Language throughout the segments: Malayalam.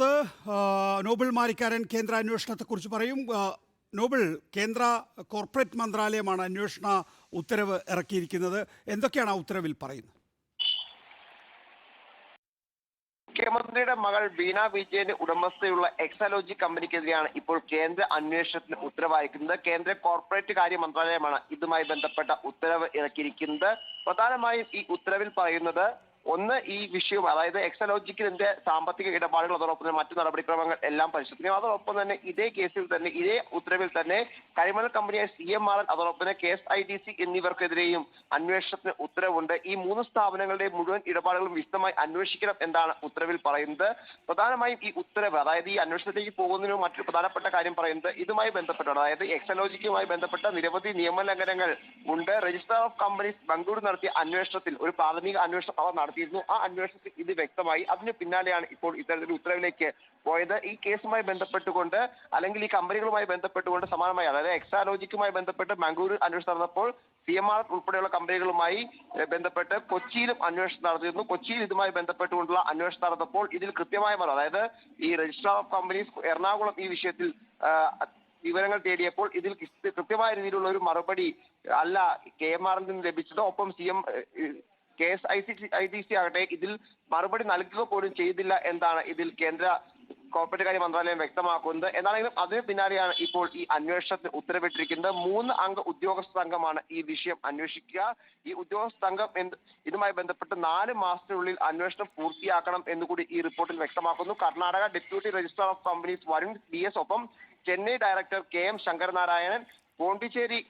ആ, നോബിൾ മാരിക്കാരൻ കേന്ദ്ര അന്വേഷണത്തെക്കുറിച്ച് പറയും നോബിൾ കേന്ദ്ര കോർപ്പറേറ്റ് മന്ത്രാലയമാണ് അന്വേഷണ ഉത്തരവ് ഇറക്കിയിരിക്കുന്നത്. എന്തൊക്കെയാണ് ആ ഉത്തരവിൽ പറയുന്നത്? മുഖ്യമന്ത്രിയുടെ മകൾ ബീന വിജയന്റെ ഉടമസ്ഥയുള്ള എക്സാലോജി കമ്പനിക്കെതിരെയാണ് ഇപ്പോൾ കേന്ദ്ര അന്വേഷണത്തിന് ഉത്തരവായിരിക്കുന്നത്. കേന്ദ്ര കോർപ്പറേറ്റ് കാര്യ മന്ത്രാലയമാണ് ഇതുമായി ബന്ധപ്പെട്ട ഉത്തരവ് ഇറക്കിയിരിക്കുന്നത്. പ്രധാനമായും ഈ ഉത്തരവിൽ പറയുന്നത് ഒന്ന് ഈ വിഷയം അതായത് എക്സലോജിക്കിന്റെ സാമ്പത്തിക ഇടപാടുകൾ അതോടൊപ്പം തന്നെ മറ്റു നടപടിക്രമങ്ങൾ എല്ലാം പരിശോധിക്കും. അതോടൊപ്പം തന്നെ ഇതേ കേസിൽ തന്നെ ഇതേ ഉത്തരവിൽ തന്നെ കരിമണൽ കമ്പനിയായ സി എം ആർ അതോടൊപ്പം തന്നെ K S I D C എന്നിവർക്കെതിരെയും അന്വേഷണത്തിന് ഉത്തരവുണ്ട്. ഈ മൂന്ന് സ്ഥാപനങ്ങളുടെ മുഴുവൻ ഇടപാടുകളും വിശദമായി അന്വേഷിക്കണം എന്നാണ് ഉത്തരവിൽ പറയുന്നത്. പ്രധാനമായും ഈ ഉത്തരവ് അതായത് ഈ അന്വേഷണത്തിലേക്ക് പോകുന്നതിന് മറ്റൊരു പ്രധാനപ്പെട്ട കാര്യം പറയുന്നത് ഇതുമായി ബന്ധപ്പെട്ടാണ്. അതായത് എക്സലോജിക്കുമായി ബന്ധപ്പെട്ട നിരവധി നിയമലംഘനങ്ങൾ ഉണ്ട്. രജിസ്റ്റർ ഓഫ് കമ്പനീസ് ബംഗളൂരു നടത്തിയ അന്വേഷണത്തിൽ ഒരു പ്രാഥമിക അന്വേഷണം അവർ നടത്തിയിരുന്നു. ആ അന്വേഷണത്തിൽ ഇത് വ്യക്തമായി അതിന് പിന്നാലെയാണ് ഇപ്പോൾ ഇത്തരത്തിലൊരു ഉത്തരവിലേക്ക് പോയത്. ഈ കേസുമായി ബന്ധപ്പെട്ടുകൊണ്ട് അല്ലെങ്കിൽ ഈ കമ്പനികളുമായി ബന്ധപ്പെട്ടുകൊണ്ട് സമാനമായി അതായത് എക്സാലോജിക്കുമായി ബന്ധപ്പെട്ട് മംഗളൂരു അന്വേഷണം നടന്നപ്പോൾ സി എം ആർ ഉൾപ്പെടെയുള്ള കമ്പനികളുമായി ബന്ധപ്പെട്ട് കൊച്ചിയിലും അന്വേഷണം നടത്തിയിരുന്നു. കൊച്ചിയിൽ ഇതുമായി ബന്ധപ്പെട്ടുകൊണ്ടുള്ള അന്വേഷണം നടന്നപ്പോൾ ഇതിൽ കൃത്യമായ മറ അതായത് ഈ രജിസ്ട്രാർ ഓഫ് കമ്പനീസ് എറണാകുളം ഈ വിഷയത്തിൽ വിവരങ്ങൾ തേടിയപ്പോൾ ഇതിൽ കൃത്യ- കൃത്യമായ രീതിയിലുള്ള ഒരു മറുപടി അല്ല കെ എം ആറിൽ നിന്ന് ലഭിച്ചത്. ഒപ്പം C M K S I C I D C ആകട്ടെ ഇതിൽ മറുപടി നൽകുക പോലും ചെയ്തില്ല എന്നാണ് ഇതിൽ കേന്ദ്ര കോർപ്പറേറ്റ് കാര്യ മന്ത്രാലയം വ്യക്തമാക്കുന്നത്. എന്നാണെങ്കിലും അതിന് പിന്നാലെയാണ് ഇപ്പോൾ ഈ അന്വേഷണത്തിന് ഉത്തരവിട്ടിരിക്കുന്നത്. മൂന്ന് അംഗ ഉദ്യോഗസ്ഥ സംഘമാണ് ഈ വിഷയം അന്വേഷിക്കുക. ഈ ഉദ്യോഗസ്ഥ സംഘം ഇതുമായി ബന്ധപ്പെട്ട് നാല് മാസത്തിനുള്ളിൽ അന്വേഷണം പൂർത്തിയാക്കണം എന്നുകൂടി ഈ റിപ്പോർട്ടിൽ വ്യക്തമാക്കുന്നു. Karnataka deputy registrar of companies Varun B S ഒപ്പം Chennai director K M Sankaranarayanan Pondicherry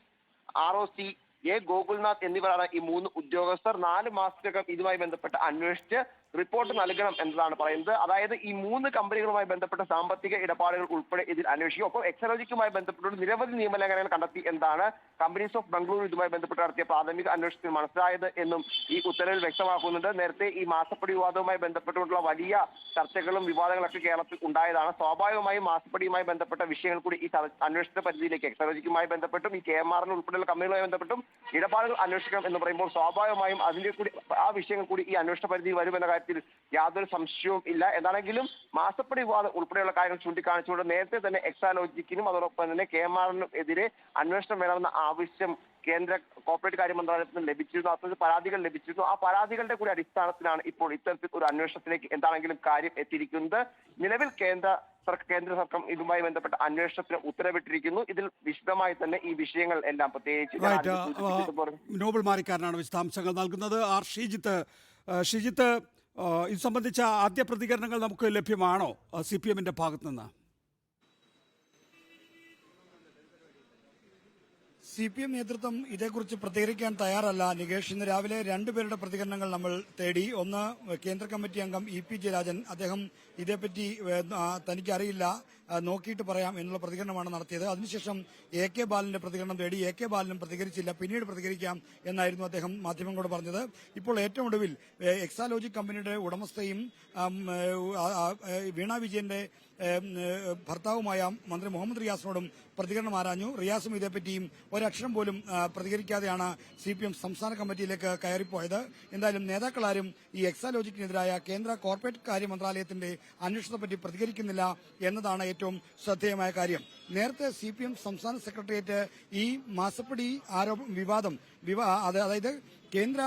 R O C A Gokulnath എന്നിവരാണ് ഈ മൂന്ന് ഉദ്യോഗസ്ഥർ. നാല് മാസത്തിനകം ഇതുമായി ബന്ധപ്പെട്ട് അന്വേഷിച്ച് റിപ്പോർട്ട് നൽകണം എന്നതാണ് പറയുന്നത്. അതായത് ഈ മൂന്ന് കമ്പനികളുമായി ബന്ധപ്പെട്ട സാമ്പത്തിക ഇടപാടുകൾ ഉൾപ്പെടെ ഇതിൽ അന്വേഷിക്കും. ഒപ്പം എക്സലോജിക്കുമായി ബന്ധപ്പെട്ട് നിരവധി നിയമലംഘനങ്ങൾ കണ്ടെത്തി എന്താണ് കമ്പനീസ് ഓഫ് ബംഗളൂരു ഇതുമായി ബന്ധപ്പെട്ട് നടത്തിയ പ്രാഥമിക അന്വേഷണത്തിൽ മനസ്സിലായത് എന്നും ഈ ഉത്തരവിൽ വ്യക്തമാക്കുന്നുണ്ട്. നേരത്തെ ഈ മാസപ്പടി വിവാദവുമായി ബന്ധപ്പെട്ടുകൊണ്ടുള്ള വലിയ ചർച്ചകളും വിവാദങ്ങളൊക്കെ കേരളത്തിൽ ഉണ്ടായതാണ്. സ്വാഭാവികമായും മാസപ്പടിയുമായി ബന്ധപ്പെട്ട വിഷയങ്ങൾ കൂടി ഈ അന്വേഷണ പരിധിയിലേക്ക് എക്സലോജിക്കുമായി ബന്ധപ്പെട്ടും ഈ കെ എം ആറിന് ഉൾപ്പെടെയുള്ള കമ്പനികളുമായി ബന്ധപ്പെട്ടും ഇടപാടുകൾ അന്വേഷിക്കണം എന്ന് പറയുമ്പോൾ സ്വാഭാവികമായും അതിന്റെ കൂടി ആ വിഷയങ്ങൾ കൂടി ഈ അന്വേഷണ പരിധി വരുമെന്ന കാര്യത്തിൽ യാതൊരു സംശയവും ഇല്ല. എന്നാണെങ്കിലും മാസപ്പടി വിവാദം ഉൾപ്പെടെയുള്ള കാര്യങ്ങൾ ചൂണ്ടിക്കാണിച്ചുകൊണ്ട് നേരത്തെ തന്നെ എക്സാലോജിക്കിനും അതോടൊപ്പം തന്നെ കെ എം ആറിനും എതിരെ അന്വേഷണം വേണമെന്ന ആവശ്യം കേന്ദ്ര കോർപ്പറേറ്റ് കാര്യ മന്ത്രാലയത്തിൽ നിന്ന് ലഭിച്ചിരുന്നു. അത്തരത്തിൽ പരാതികൾ ലഭിച്ചിരുന്നു. ആ പരാതികളുടെ കൂടി അടിസ്ഥാനത്തിലാണ് ഇപ്പോൾ ഇത്തരത്തിൽ ഒരു അന്വേഷണത്തിലേക്ക് എന്താണെങ്കിലും കാര്യം എത്തിയിരിക്കുന്നത്. നിലവിൽ കേന്ദ്ര കേന്ദ്ര സർക്കാർ ഇതുമായി ബന്ധപ്പെട്ട അന്വേഷണത്തിന് ഉത്തരവിട്ടിരിക്കുന്നു. ഇതിൽ വിശദമായി തന്നെ ഈ വിഷയങ്ങൾ എല്ലാം പ്രത്യേകിച്ച് നോബൽ മാരിക്കാരനാണ് വിശദാംശങ്ങൾ നൽകുന്നത്. ആർ ഷീജിത്ത് ഷിജിത്ത് ഇത് സംബന്ധിച്ച ആദ്യ പ്രതികരണങ്ങൾ നമുക്ക് ലഭ്യമാണോ? സി പി എമ്മിന്റെ ഭാഗത്തു നിന്ന് സി പി എം നേതൃത്വം ഇതേക്കുറിച്ച് പ്രതികരിക്കാൻ തയ്യാറല്ല. നികേഷ് ഇന്ന് രാവിലെ രണ്ടുപേരുടെ പ്രതികരണങ്ങൾ നമ്മൾ തേടി. ഒന്ന് കേന്ദ്ര കമ്മിറ്റി അംഗം ഇ പി ജയരാജൻ. അദ്ദേഹം ഇതേപ്പറ്റി തനിക്കറിയില്ല. നോക്കിയിട്ട് പറയാം എന്നുള്ള പ്രതികരണമാണ് നടത്തിയത്. അതിനുശേഷം എ കെ ബാലന്റെ പ്രതികരണം തേടി എ കെ ബാലനും പ്രതികരിച്ചില്ല. പിന്നീട് പ്രതികരിക്കാം എന്നായിരുന്നു അദ്ദേഹം മാധ്യമങ്ങളോട് പറഞ്ഞത്. ഇപ്പോൾ ഏറ്റവും ഒടുവിൽ എക്സാലോജി കമ്പനിയുടെ ഉടമസ്ഥയും വീണ വിജയന്റെ ഭർത്താവുമായ മന്ത്രി മുഹമ്മദ് റിയാസിനോടും പ്രതികരണം ആരാഞ്ഞു. റിയാസും ഇതേപ്പറ്റിയും ഒരക്ഷരം പോലും പ്രതികരിക്കാതെയാണ് സി പി എം സംസ്ഥാന കമ്മിറ്റിയിലേക്ക് കയറിപ്പോയത്. എന്തായാലും നേതാക്കളാരും ഈ എക്സാലോജിക്കിനെതിരായ കേന്ദ്ര കോർപ്പറേറ്റ് കാര്യ മന്ത്രാലയത്തിന്റെ അന്വേഷണത്തെപ്പറ്റി പ്രതികരിക്കുന്നില്ല എന്നതാണ് ഏറ്റവും ശ്രദ്ധേയമായ കാര്യം. നേരത്തെ സി പി എം സംസ്ഥാന സെക്രട്ടേറിയറ്റ് ഈ മാസപ്പടി ആരോപ വിവാദം വിവാ അത് അതായത് കേന്ദ്ര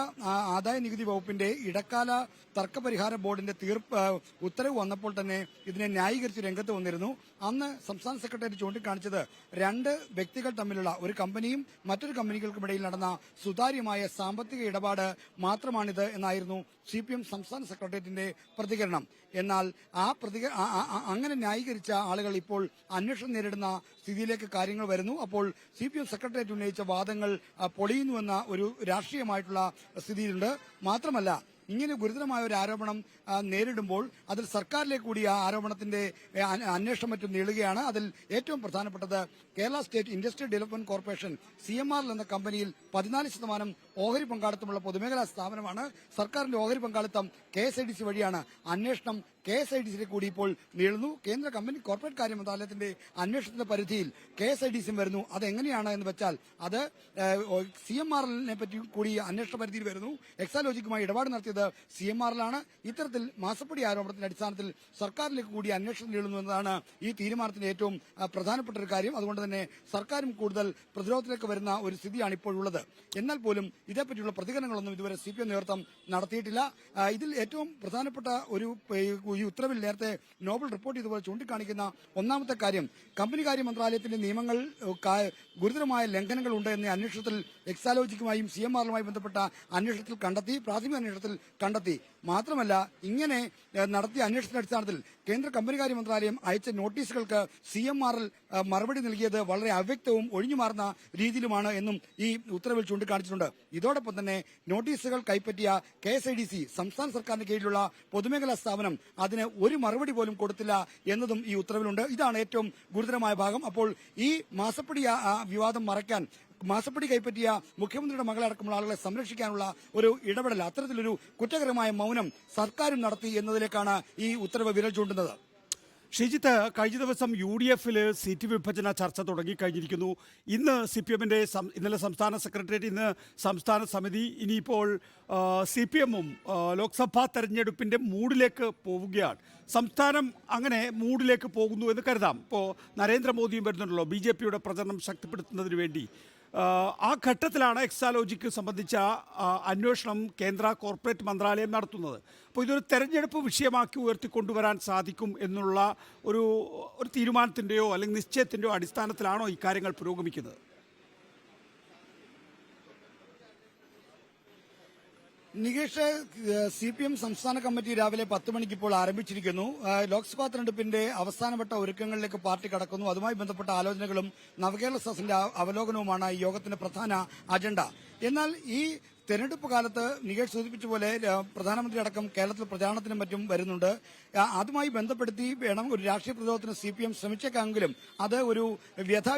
ആദായ നികുതി വകുപ്പിന്റെ ഇടക്കാല തർക്കപരിഹാര ബോർഡിന്റെ തീർപ്പ് ഉത്തരവ് വന്നപ്പോൾ തന്നെ ഇതിനെ ന്യായീകരിച്ച് രംഗത്ത് വന്നിരുന്നു. അന്ന് സംസ്ഥാന സെക്രട്ടറി ചൂണ്ടിക്കാണിച്ചത് രണ്ട് വ്യക്തികൾ തമ്മിലുള്ള ഒരു കമ്പനിയും മറ്റൊരു കമ്പനികൾക്കുമിടയിൽ നടന്ന സുതാര്യമായ സാമ്പത്തിക ഇടപാട് മാത്രമാണിത് എന്നായിരുന്നു സി പി എം സംസ്ഥാന സെക്രട്ടേറിയറ്റിന്റെ പ്രതികരണം. എന്നാൽ ആ ആ- അങ്ങനെ ന്യായീകരിച്ച ആളുകൾ ഇപ്പോൾ അന്വേഷണം നേരിടുന്ന സ്ഥിതിയിലേക്ക് കാര്യങ്ങൾ വരുന്നു. അപ്പോൾ സി പി എം സെക്രട്ടേറിയറ്റ് ഉന്നയിച്ച വാദങ്ങൾ പൊളിയുന്നുവെന്ന ഒരു രാഷ്ട്രീയമായിട്ടുള്ള സ്ഥിതിയിലുണ്ട്. മാത്രമല്ല ഇങ്ങനെ ഗുരുതരമായ ഒരു ആരോപണം നേരിടുമ്പോൾ അതിൽ സർക്കാരിലേക്ക് കൂടി ആ ആരോപണത്തിന്റെ അന്വേഷണം മറ്റും നീളുകയാണ്. അതിൽ ഏറ്റവും പ്രധാനപ്പെട്ടത് Kerala state industrial development corporation C M എന്ന കമ്പനിയിൽ പതിനാല് ശതമാനം ഓഹരി പങ്കാളിത്തമുള്ള പൊതുമേഖലാ സ്ഥാപനമാണ്. സർക്കാരിന്റെ ഓഹരി പങ്കാളിത്തം കെ വഴിയാണ്. അന്വേഷണം കെ എസ് ഐ ഡി സിയിലേക്ക് കൂടി ഇപ്പോൾ നീളുന്നു. കേന്ദ്ര കമ്പനി കോർപ്പറേറ്റ് കാര്യ മന്ത്രാലയത്തിന്റെ അന്വേഷണത്തിന്റെ പരിധിയിൽ കെ എസ് ഐ ഡി സിയും വരുന്നു. അത് എങ്ങനെയാണ് എന്ന് വെച്ചാൽ അത് സി എം ആർ എല്ലിനെ പറ്റി കൂടി അന്വേഷണ പരിധിയിൽ വരുന്നു. എക്സാലോജിക്കുമായി ഇടപാട് നടത്തിയത് സി എം ആറിലാണ് ഇത്തരത്തിൽ മാസപ്പടി ആരോപണത്തിന്റെ അടിസ്ഥാനത്തിൽ സർക്കാരിലേക്ക് കൂടി അന്വേഷണം നീളുന്നു എന്നതാണ് ഈ തീരുമാനത്തിന്റെ ഏറ്റവും പ്രധാനപ്പെട്ട ഒരു കാര്യം. അതുകൊണ്ട് തന്നെ സർക്കാരും കൂടുതൽ പ്രതിരോധത്തിലേക്ക് വരുന്ന ഒരു സ്ഥിതിയാണ് ഇപ്പോഴുള്ളത് എന്നാൽ പോലും ഇതേപ്പറ്റിയുള്ള പ്രതികരണങ്ങളൊന്നും ഇതുവരെ സി പി എം നേതൃത്വം നടത്തിയിട്ടില്ല. ഇതിൽ ഏറ്റവും പ്രധാനപ്പെട്ട ഒരു ഈ ഉത്തരവിൽ നേരത്തെ നോബൽ റിപ്പോർട്ട് ഇതുപോലെ ചൂണ്ടിക്കാണിക്കുന്ന ഒന്നാമത്തെ കാര്യം കമ്പനി കാര്യ മന്ത്രാലയത്തിന്റെ നിയമങ്ങൾ ഗുരുതരമായ ലംഘനങ്ങൾ ഉണ്ട് എന്ന അന്വേഷണത്തിൽ എക്സാലോജിക്കുമായും സി എം ബന്ധപ്പെട്ട അന്വേഷണത്തിൽ കണ്ടെത്തി പ്രാഥമിക അന്വേഷണത്തിൽ കണ്ടെത്തി. മാത്രമല്ല ഇങ്ങനെ നടത്തിയ അന്വേഷണത്തിന്റെ അടിസ്ഥാനത്തിൽ കേന്ദ്ര കമ്പനികാര്യ മന്ത്രാലയം അയച്ച നോട്ടീസുകൾക്ക് സി എം മറുപടി നൽകിയത് വളരെ അവ്യക്തവും ഒഴിഞ്ഞുമാറുന്ന രീതിയിലുമാണ് എന്നും ഈ ഉത്തരവിൽ ചൂണ്ടിക്കാണിച്ചിട്ടുണ്ട്. ഇതോടൊപ്പം തന്നെ നോട്ടീസുകൾ കൈപ്പറ്റിയ കെ സംസ്ഥാന സർക്കാരിന്റെ കീഴിലുള്ള പൊതുമേഖലാ സ്ഥാപനം അതിന് ഒരു മറുപടി പോലും കൊടുത്തില്ല എന്നതും ഈ ഉത്തരവിലുണ്ട്. ഇതാണ് ഏറ്റവും ഗുരുതരമായ ഭാഗം. അപ്പോൾ ഈ മാസപ്പടി വിവാദം മറയ്ക്കാൻ മാസപ്പടി കൈപ്പറ്റിയ മുഖ്യമന്ത്രിയുടെ മകളടക്കമുള്ള ആളുകളെ സംരക്ഷിക്കാനുള്ള ഒരു ഇടപെടൽ അത്തരത്തിലൊരു കുറ്റകരമായ മൗനം സർക്കാരും നടത്തി എന്നതിലേക്കാണ് ഈ ഉത്തരവ് വിരൽ ചൂണ്ടുന്നത്. ഷിജിത്ത് കഴിഞ്ഞ ദിവസം യു ഡി എഫിൽ സീറ്റ് വിഭജന ചർച്ച തുടങ്ങിക്കഴിഞ്ഞിരിക്കുന്നു. ഇന്ന് സി പി എമ്മിന്റെ ഇന്നലെ സംസ്ഥാന സെക്രട്ടേറിയറ്റ് ഇന്ന് സംസ്ഥാന സമിതി ഇനിയിപ്പോൾ സി പി എമ്മും ലോക്സഭാ തെരഞ്ഞെടുപ്പിന്റെ മൂഡിലേക്ക് പോവുകയാണ്. സംസ്ഥാനം അങ്ങനെ മൂഡിലേക്ക് പോകുന്നു എന്ന് കരുതാം. ഇപ്പോൾ നരേന്ദ്രമോദിയും വരുന്നുണ്ടല്ലോ ബി ജെ പിയുടെ പ്രചരണം ശക്തിപ്പെടുത്തുന്നതിന് വേണ്ടി. ആ ഘട്ടത്തിലാണ് എക്സാലോജിക്ക് സംബന്ധിച്ച അന്വേഷണം കേന്ദ്ര കോർപ്പറേറ്റ് മന്ത്രാലയം നടത്തുന്നത്. അപ്പോൾ ഇതൊരു തെരഞ്ഞെടുപ്പ് വിഷയമാക്കി ഉയർത്തിക്കൊണ്ടുവരാൻ സാധിക്കും എന്നുള്ള ഒരു ഒരു തീരുമാനത്തിന്റെയോ അല്ലെങ്കിൽ നിശ്ചയത്തിന്റെയോ അടിസ്ഥാനത്തിലാണോ ഈ കാര്യങ്ങൾ പുരോഗമിക്കുന്നത്? നികേഷ് സി പി എം സംസ്ഥാന കമ്മിറ്റി രാവിലെ പത്ത് മണിക്ക് ഇപ്പോൾ ആരംഭിച്ചിരിക്കുന്നു. ലോക്സഭാ തെരഞ്ഞെടുപ്പിന്റെ അവസാനവട്ട ഒരുക്കങ്ങളിലേക്ക് പാർട്ടി കടക്കുന്നു. അതുമായി ബന്ധപ്പെട്ട ആലോചനകളും നവകേരള സദസ്സിന്റെ അവലോകനവുമാണ് യോഗത്തിന്റെ പ്രധാന അജണ്ട. എന്നാൽ ഈ തെരഞ്ഞെടുപ്പ് കാലത്ത് നികേഷ് സൂചിപ്പിച്ച പോലെ പ്രധാനമന്ത്രി അടക്കം കേരളത്തിൽ പ്രചാരണത്തിനും മറ്റും വരുന്നുണ്ട്. അതുമായി ബന്ധപ്പെടുത്തി വേണം ഒരു രാഷ്ട്രീയ പ്രതിരോധത്തിന് സി പി എം ശ്രമിച്ചേക്കാമെങ്കിലും അത് ഒരു വ്യഥ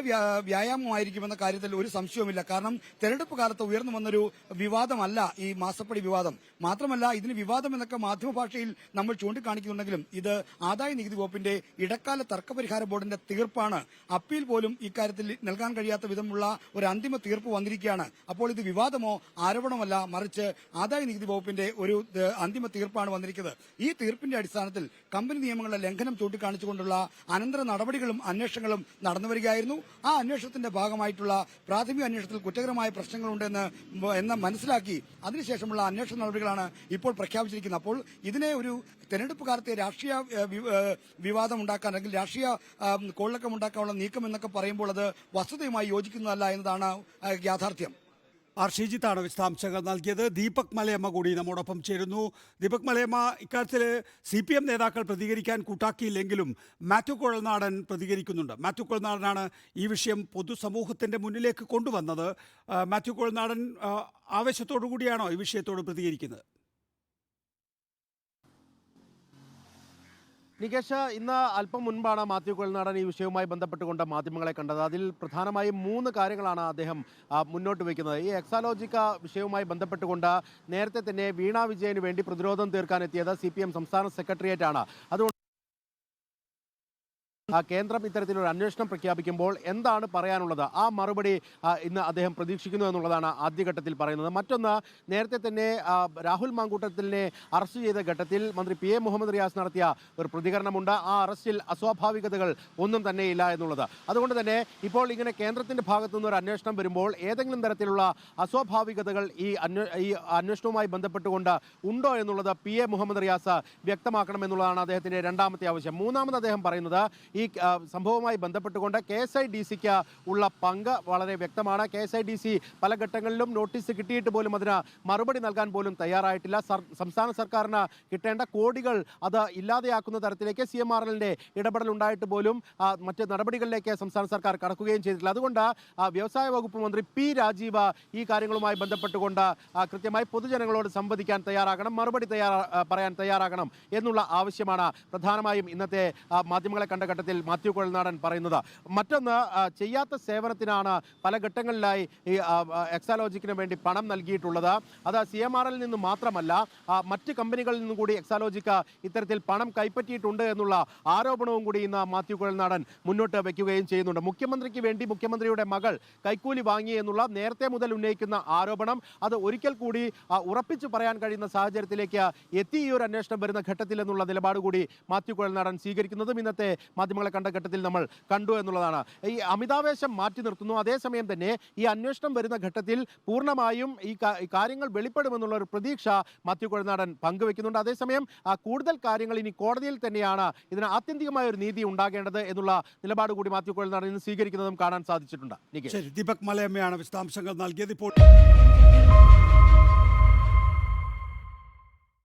വ്യായാമമായിരിക്കുമെന്ന കാര്യത്തിൽ ഒരു സംശയവുമില്ല. കാരണം തെരഞ്ഞെടുപ്പ് കാലത്ത് ഉയർന്നു വന്നൊരു വിവാദമല്ല ഈ മാസപ്പടി വിവാദം. മാത്രമല്ല ഇതിന് വിവാദം എന്നൊക്കെ മാധ്യമഭാഷയിൽ നമ്മൾ ചൂണ്ടിക്കാണിക്കുന്നുണ്ടെങ്കിലും ഇത് ആദായ നികുതി വകുപ്പിന്റെ ഇടക്കാല തർക്കപരിഹാര ബോർഡിന്റെ തീർപ്പാണ്. അപ്പീൽ പോലും ഇക്കാര്യത്തിൽ നൽകാൻ കഴിയാത്ത വിധമുള്ള ഒരു അന്തിമ തീർപ്പ് വന്നിരിക്കുകയാണ്. അപ്പോൾ ഇത് വിവാദമോ ആരോപണമല്ല മറിച്ച് ആദായ നികുതി വകുപ്പിന്റെ ഒരു അന്തിമ തീർപ്പാണ് വന്നിരിക്കുന്നത്. ഈ തീർപ്പിന്റെ അടിസ്ഥാനത്തിൽ കമ്പനി നിയമങ്ങളുടെ ലംഘനം ചൂണ്ടിക്കാണിച്ചുകൊണ്ടുള്ള അനന്തര നടപടികളും അന്വേഷണങ്ങളും നടന്നു വരികയായിരുന്നു. ആ അന്വേഷണത്തിന്റെ ഭാഗമായിട്ടുള്ള പ്രാഥമിക അന്വേഷണത്തിൽ കുറ്റകരമായ പ്രശ്നങ്ങളുണ്ടെന്ന് എന്ന് മനസ്സിലാക്കി അതിനുശേഷമുള്ള അന്വേഷണ നടപടികളാണ് ഇപ്പോൾ പ്രഖ്യാപിച്ചിരിക്കുന്നത്. അപ്പോൾ ഇതിനെ ഒരു തെരഞ്ഞെടുപ്പ് കാലത്തെ രാഷ്ട്രീയ വിവാദം ഉണ്ടാക്കാൻ അല്ലെങ്കിൽ രാഷ്ട്രീയ കോളക്കം ഉണ്ടാക്കാനുള്ള നീക്കം എന്നൊക്കെ പറയുമ്പോൾ അത് വസ്തുതയുമായി യോജിക്കുന്നതല്ല എന്നതാണ് യാഥാർത്ഥ്യം. ആർ ഷിജിത്താണ് വിശദാംശങ്ങൾ നൽകിയത്. ദീപക് മലയമ്മ കൂടി നമ്മോടൊപ്പം ചേരുന്നു. ദീപക് മലയമ്മ ഇക്കാര്യത്തിൽ സി പി എം നേതാക്കൾ പ്രതികരിക്കാൻ കൂട്ടാക്കിയില്ലെങ്കിലും മാത്യു കുഴൽനാടൻ പ്രതികരിക്കുന്നുണ്ട്. മാത്യു കുഴൽനാടനാണ് ഈ വിഷയം പൊതുസമൂഹത്തിന്റെ മുന്നിലേക്ക് കൊണ്ടുവന്നത്. മാത്യു കുഴൽനാടൻ ആവേശത്തോടു കൂടിയാണോ ഈ വിഷയത്തോട് പ്രതികരിക്കുന്നത്? നികേഷ് ഇന്ന് അല്പം മുൻപാണ് മാത്യു കൊൽനാടൻ ഈ വിഷയവുമായി ബന്ധപ്പെട്ടുകൊണ്ട് മാധ്യമങ്ങളെ കണ്ടത്. അതിൽ പ്രധാനമായും മൂന്ന് കാര്യങ്ങളാണ് അദ്ദേഹം മുന്നോട്ട് വയ്ക്കുന്നത്. ഈ എക്സാലോജിക്ക വിഷയവുമായി ബന്ധപ്പെട്ടുകൊണ്ട് നേരത്തെ തന്നെ വീണ വിജയന് വേണ്ടി പ്രതിരോധം തീർക്കാനെത്തിയത് സി പി സംസ്ഥാന സെക്രട്ടേറിയറ്റാണ്. അതുകൊണ്ട് കേന്ദ്രം ഇത്തരത്തിലൊരു അന്വേഷണം പ്രഖ്യാപിക്കുമ്പോൾ എന്താണ് പറയാനുള്ളത്? ആ മറുപടി ഇന്ന് അദ്ദേഹം പ്രതീക്ഷിക്കുന്നു എന്നുള്ളതാണ് ആദ്യഘട്ടത്തിൽ പറയുന്നത്. മറ്റൊന്ന് നേരത്തെ തന്നെ രാഹുൽ മാങ്കൂട്ടത്തിലിനെ അറസ്റ്റ് ചെയ്ത ഘട്ടത്തിൽ മന്ത്രി പി എ മുഹമ്മദ് റിയാസ് നടത്തിയ ഒരു പ്രതികരണമുണ്ട്. ആ അറസ്റ്റിൽ അസ്വാഭാവികതകൾ ഒന്നും തന്നെ ഇല്ല എന്നുള്ളത്. അതുകൊണ്ട് തന്നെ ഇപ്പോൾ ഇങ്ങനെ കേന്ദ്രത്തിന്റെ ഭാഗത്തുനിന്ന് ഒരു അന്വേഷണം വരുമ്പോൾ ഏതെങ്കിലും തരത്തിലുള്ള അസ്വാഭാവികതകൾ ഈ ഈ അന്വേഷണവുമായി ബന്ധപ്പെട്ടുകൊണ്ട് ഉണ്ടോ എന്നുള്ളത് പി എ മുഹമ്മദ് റിയാസ് വ്യക്തമാക്കണം എന്നുള്ളതാണ് അദ്ദേഹത്തിന്റെ രണ്ടാമത്തെ ആവശ്യം. മൂന്നാമത് അദ്ദേഹം പറയുന്നത് ഈ സംഭവവുമായി ബന്ധപ്പെട്ടുകൊണ്ട് കെ എസ് ഐ ഡി സിക്ക് ഉള്ള പങ്ക് വളരെ വ്യക്തമാണ്. K S I D C പല ഘട്ടങ്ങളിലും നോട്ടീസ് കിട്ടിയിട്ട് പോലും അതിന് മറുപടി നൽകാൻ പോലും തയ്യാറായിട്ടില്ല. സംസ്ഥാന സർക്കാരിന് കിട്ടേണ്ട കോടികൾ അത് ഇല്ലാതെയാക്കുന്ന തരത്തിലേക്ക് സി എം ആർ എല്ലിന്റെ ഇടപെടൽ ഉണ്ടായിട്ട് പോലും മറ്റ് നടപടികളിലേക്ക് സംസ്ഥാന സർക്കാർ കടക്കുകയും ചെയ്തിട്ടില്ല. അതുകൊണ്ട് വ്യവസായ വകുപ്പ് മന്ത്രി പി രാജീവ് ഈ കാര്യങ്ങളുമായി ബന്ധപ്പെട്ടുകൊണ്ട് കൃത്യമായി പൊതുജനങ്ങളോട് സംവദിക്കാൻ തയ്യാറാകണം മറുപടി തയ്യാറാ പറയാൻ തയ്യാറാകണം എന്നുള്ള ആവശ്യമാണ് പ്രധാനമായും ഇന്നത്തെ മാധ്യമങ്ങളെ കണ്ട ഘട്ടത്തിൽ ഘട്ടത്തിൽ മാത്യു കുഴൽനാടൻ പറയുന്നത്. മറ്റൊന്ന് ചെയ്യാത്ത സേവനത്തിനാണ് പല ഘട്ടങ്ങളിലായി ഈ എക്സാലോജിക്കിന് വേണ്ടി പണം നൽകിയിട്ടുള്ളത്. അത് സി എം ആർ എല്ലിൽ നിന്ന് മാത്രമല്ല മറ്റ് കമ്പനികളിൽ നിന്നും കൂടി എക്സാലോജിക്ക് ഇത്തരത്തിൽ പണം കൈപ്പറ്റിയിട്ടുണ്ട് എന്നുള്ള ആരോപണവും കൂടി ഇന്ന് മാത്യു കുഴൽനാടൻ മുന്നോട്ട് വയ്ക്കുകയും ചെയ്യുന്നുണ്ട്. മുഖ്യമന്ത്രിക്ക് വേണ്ടി മുഖ്യമന്ത്രിയുടെ മകൾ കൈക്കൂലി വാങ്ങി എന്നുള്ള നേരത്തെ മുതൽ ഉന്നയിക്കുന്ന ആരോപണം അത് ഒരിക്കൽ കൂടി ഉറപ്പിച്ചു പറയാൻ കഴിയുന്ന സാഹചര്യത്തിലേക്ക് എത്തി ഈ ഒരു അന്വേഷണം വരുന്ന ഘട്ടത്തിൽ എന്നുള്ള നിലപാട് കൂടി മാത്യു കുഴൽനാടൻ സ്വീകരിക്കുന്നതും ഇന്നത്തെ മാധ്യമങ്ങളെ കണ്ട ഘട്ടത്തിൽ നമ്മൾ കണ്ടു എന്നുള്ളതാണ്. ഈ അമിതാവേശം മാറ്റി നിർത്തുന്നു. അതേസമയം തന്നെ ഈ അന്വേഷണം വരുന്ന ഘട്ടത്തിൽ പൂർണമായും ഈ കാര്യങ്ങൾ വെളിപ്പെടുമെന്നുള്ള ഒരു പ്രതീക്ഷ മാത്യു കുഴനാടൻ പങ്കുവെക്കുന്നുണ്ട്. അതേസമയം കൂടുതൽ കാര്യങ്ങൾ ഇനി കോടതിയിൽ തന്നെയാണ് ഇതിന് ആത്യന്തികമായ ഒരു നീതി ഉണ്ടാകേണ്ടത് എന്നുള്ള നിലപാട് കൂടി മാത്യു കുഴനാടൻ ഇന്ന് സ്വീകരിക്കുന്നതും കാണാൻ സാധിച്ചിട്ടുണ്ട്. ദീപക് മലയമ്മയാണ് വിശദാംശങ്ങൾ നൽകിയത്. ഇപ്പോൾ